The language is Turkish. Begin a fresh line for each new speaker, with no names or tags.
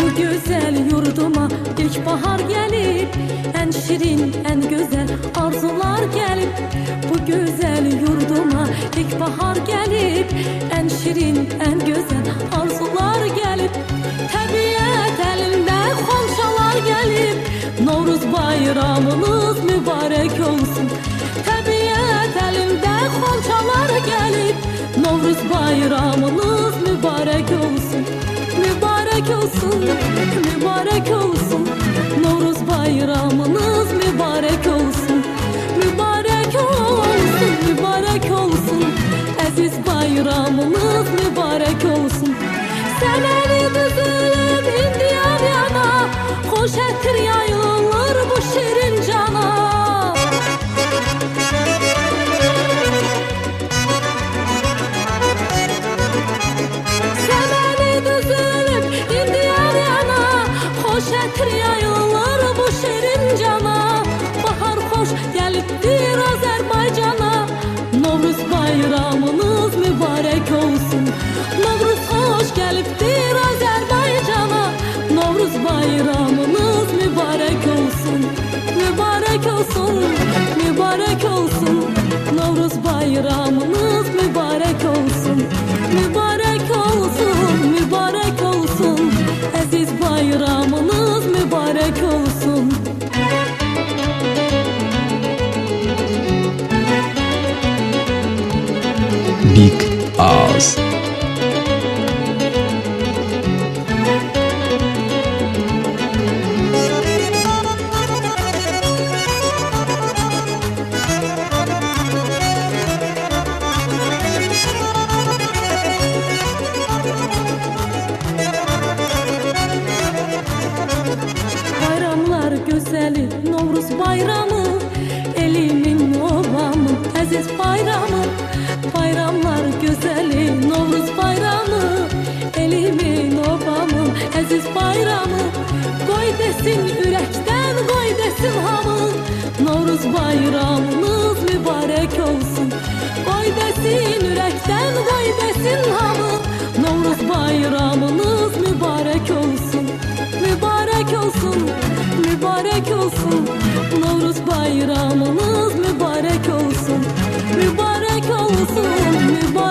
bu güzel yurduma ilk bahar gelip En şirin en güzel arzular gelip Bu güzel yurduma ilk bahar gelip En şirin en güzel arzular gelip Tabiat elinde honçalar gelip Novruz bayramınız mübarek olsun. Mübarek olsun, mübarek olsun. Novruz bayramınız mübarek olsun. Mübarek olsun, mübarek olsun. Aziz bayramınız mübarek olsun. Seneni düzülüp indiyan yana Hoş ettir yayılır Hoş etir yayılır bu şirin cana. Bahar hoş geliptir Azerbaycana. Novruz bayramınız mübarek olsun. Novruz hoş geliptir Azerbaycana. Novruz bayramınız mübarek olsun. Mübarek olsun, mübarek olsun. Novruz bayramınız
Big Oz.
Bayramlar güzeli Novruz bayramı aziz bayramı Koy desin yürekten koy desin hamı Novruz bayramınız mübarek olsun. Koy desin yürekten koy desin hamı Novruz bayramınız mübarek olsun. Mübarek olsun, mübarek olsun. Novruz bayramınız mübarek olsun. Mübarek olsun, mübarek